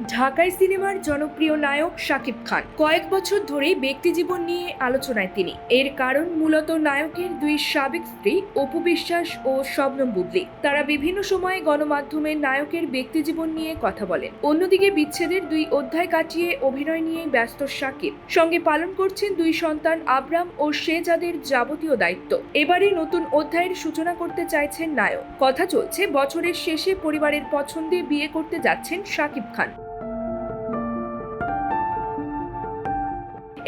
ঢাকাই সিনেমার জনপ্রিয় নায়ক শাকিব খান। কয়েক বছর ধরেই ব্যক্তিজীবন নিয়ে আলোচনায় তিনি। এর কারণ মূলত নায়কের দুই সাবেক স্ত্রী, অপু বিশ্বাস ও শবনম বুবলি। তারা বিভিন্ন সময়ে গণমাধ্যমে নায়কের ব্যক্তিজীবন নিয়ে কথা বলেন। অন্যদিকে বিচ্ছেদের দুই অধ্যায় কাটিয়ে অভিনয় নিয়ে ব্যস্ত শাকিব। সঙ্গে পালন করছেন দুই সন্তান আবরাম ও শেজাদের যাবতীয় দায়িত্ব। এবারে নতুন অধ্যায়ের সূচনা করতে চাইছেন নায়ক। কথা চলছে, বছরের শেষে পরিবারের পছন্দে বিয়ে করতে যাচ্ছেন শাকিব খান।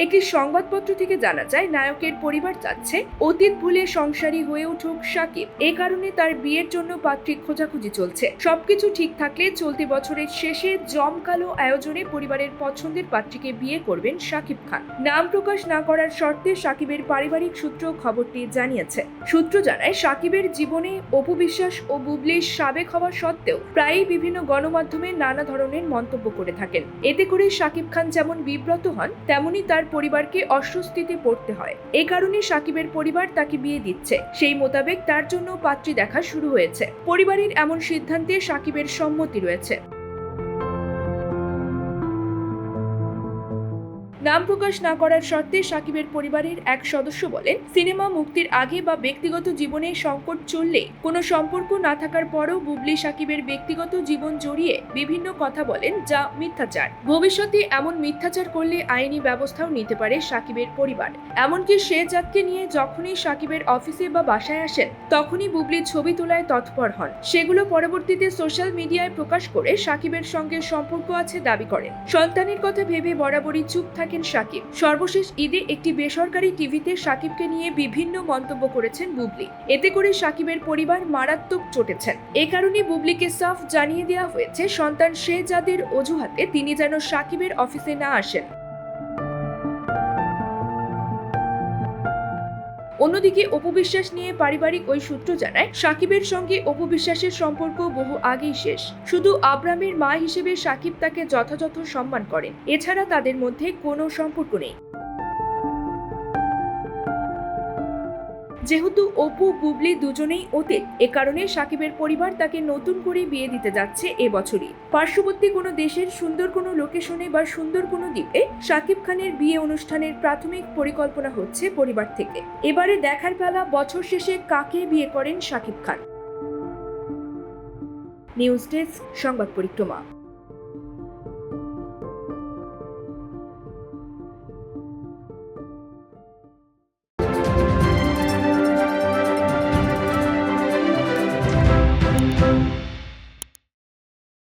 একটি সংবাদপত্র থেকে জানা যায়, নায়কের পরিবার চাচ্ছে অতীত ভুলে সংসারী হয়ে উঠুক সাকিব। এ কারণে তার বিয়ের জন্য পাত্রী খোঁজাখুঁজি চলছে। সবকিছু ঠিক থাকলে চলতি বছরের শেষে জমকালো আয়োজনে পরিবারের পছন্দের পাত্রীকে বিয়ে করবেন সাকিব খান। নাম প্রকাশ না করার শর্তে সাকিবের পারিবারিক সূত্র খবরটি জানিয়েছে। সূত্র জানায়, সাকিবের জীবনে অপু বিশ্বাস ও বুবলির সাবেক হওয়া সত্ত্বেও প্রায়ই বিভিন্ন গণমাধ্যমে নানা ধরনের মন্তব্য করে থাকেন। এতে করে সাকিব খান যেমন বিব্রত হন, তেমনি তার পরিবারকে অস্বস্তিতে পড়তে হয়। এ কারণে সাকিবের পরিবার তাকে বিয়ে দিচ্ছে। সেই মোতাবেক তার জন্য পাত্রী দেখা শুরু হয়েছে। পরিবারের এমন সিদ্ধান্তে সাকিবের সম্মতি রয়েছে। নাম প্রকাশ না করার শর্তে সাকিবের পরিবারের এক সদস্য বলেন, সিনেমা মুক্তির আগে বা ব্যক্তিগত জীবনে সংকট চললে কোনো সম্পর্ক না থাকার পরও বুবলি সাকিবের ব্যক্তিগত জীবন জড়িয়ে বিভিন্ন কথা বলেন যা মিথ্যাচার। ভবিষ্যতে এমন মিথ্যাচার করলে আইনি ব্যবস্থাও নিতে পারে সাকিবের পরিবার। এমনকি সে জাতকে নিয়ে যখনই সাকিবের অফিসে বা বাসায় আসেন, তখনই বুবলির ছবি তোলায় তৎপর হন। সেগুলো পরবর্তীতে সোশ্যাল মিডিয়ায় প্রকাশ করে সাকিবের সঙ্গে সম্পর্ক আছে দাবি করেন। সন্তানের কথা ভেবে বরাবরই চুপ থাকেন সাকিব। সর্বশেষ ঈদে একটি বেসরকারি টিভিতে সাকিবকে নিয়ে বিভিন্ন মন্তব্য করেছেন বুবলি। এতে করে সাকিবের পরিবার মারাত্মক চটেছেন। এ কারণে বুবলিকে সাফ জানিয়ে দেওয়া হয়েছে, সন্তান যাদের অজুহাতে তিনি যেন সাকিবের অফিসে না আসেন। অন্যদিকে অপবিশ্বাস নিয়ে পারিবারিক ওই সূত্র জানায়, সাকিবের সঙ্গে অপবিশ্বাসের সম্পর্ক বহু আগেই শেষ। শুধু আব্রামের মা হিসেবে সাকিব তাকে যথাযথ সম্মান করেন। এছাড়া তাদের মধ্যে কোনো সম্পর্ক নেই। যেহেতু অপু, বুবলি দুজনেই অতীত, এ কারণে সাকিবের পরিবার তাকে নতুন করে বিয়ে দিতে যাচ্ছে এবছরই পার্শ্ববর্তী কোনো দেশের সুন্দর কোনো লোকেশনে বা সুন্দর কোনো দ্বীপে সাকিব খানের বিয়ে অনুষ্ঠানের প্রাথমিক পরিকল্পনা হচ্ছে পরিবার থেকে। এবারে দেখার বেলা বছর শেষে কাকে বিয়ে করেন সাকিব খান? নিউজ ডেস্ক, সংবাদ পরিক্রমা।